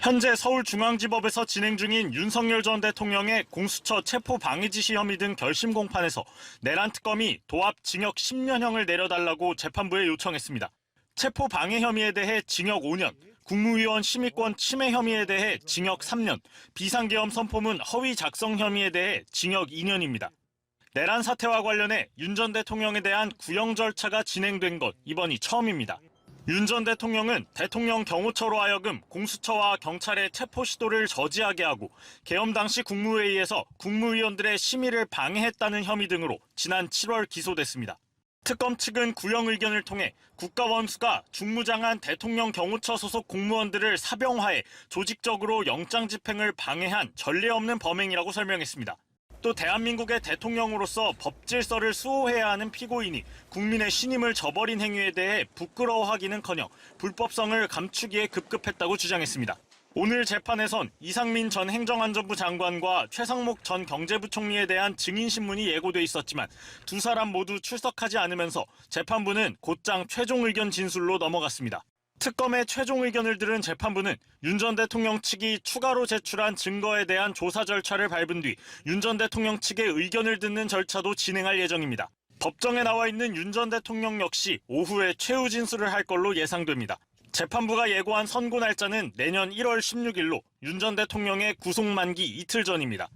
현재 서울중앙지법에서 진행 중인 윤석열 전 대통령의 공수처 체포 방해 지시 혐의 등 결심 공판에서 내란 특검이 도합 징역 10년형을 내려달라고 재판부에 요청했습니다. 체포 방해 혐의에 대해 징역 5년, 국무위원 심의권 침해 혐의에 대해 징역 3년, 비상계엄 선포문 허위 작성 혐의에 대해 징역 2년입니다. 내란 사태와 관련해 윤 전 대통령에 대한 구형 절차가 진행된 것 이번이 처음입니다. 윤 전 대통령은 대통령 경호처로 하여금 공수처와 경찰의 체포 시도를 저지하게 하고 계엄 당시 국무회의에서 국무위원들의 심의를 방해했다는 혐의 등으로 지난 7월 기소됐습니다. 특검 측은 구형 의견을 통해 국가원수가 중무장한 대통령 경호처 소속 공무원들을 사병화해 조직적으로 영장 집행을 방해한 전례 없는 범행이라고 설명했습니다. 또 대한민국의 대통령으로서 법 질서를 수호해야 하는 피고인이 국민의 신임을 저버린 행위에 대해 부끄러워하기는커녕 불법성을 감추기에 급급했다고 주장했습니다. 오늘 재판에선 이상민 전 행정안전부 장관과 최상목 전 경제부총리에 대한 증인 신문이 예고돼 있었지만 두 사람 모두 출석하지 않으면서 재판부는 곧장 최종 의견 진술로 넘어갔습니다. 특검의 최종 의견을 들은 재판부는 윤 전 대통령 측이 추가로 제출한 증거에 대한 조사 절차를 밟은 뒤 윤 전 대통령 측의 의견을 듣는 절차도 진행할 예정입니다. 법정에 나와 있는 윤 전 대통령 역시 오후에 최후 진술을 할 걸로 예상됩니다. 재판부가 예고한 선고 날짜는 내년 1월 16일로 윤 전 대통령의 구속 만기 이틀 전입니다.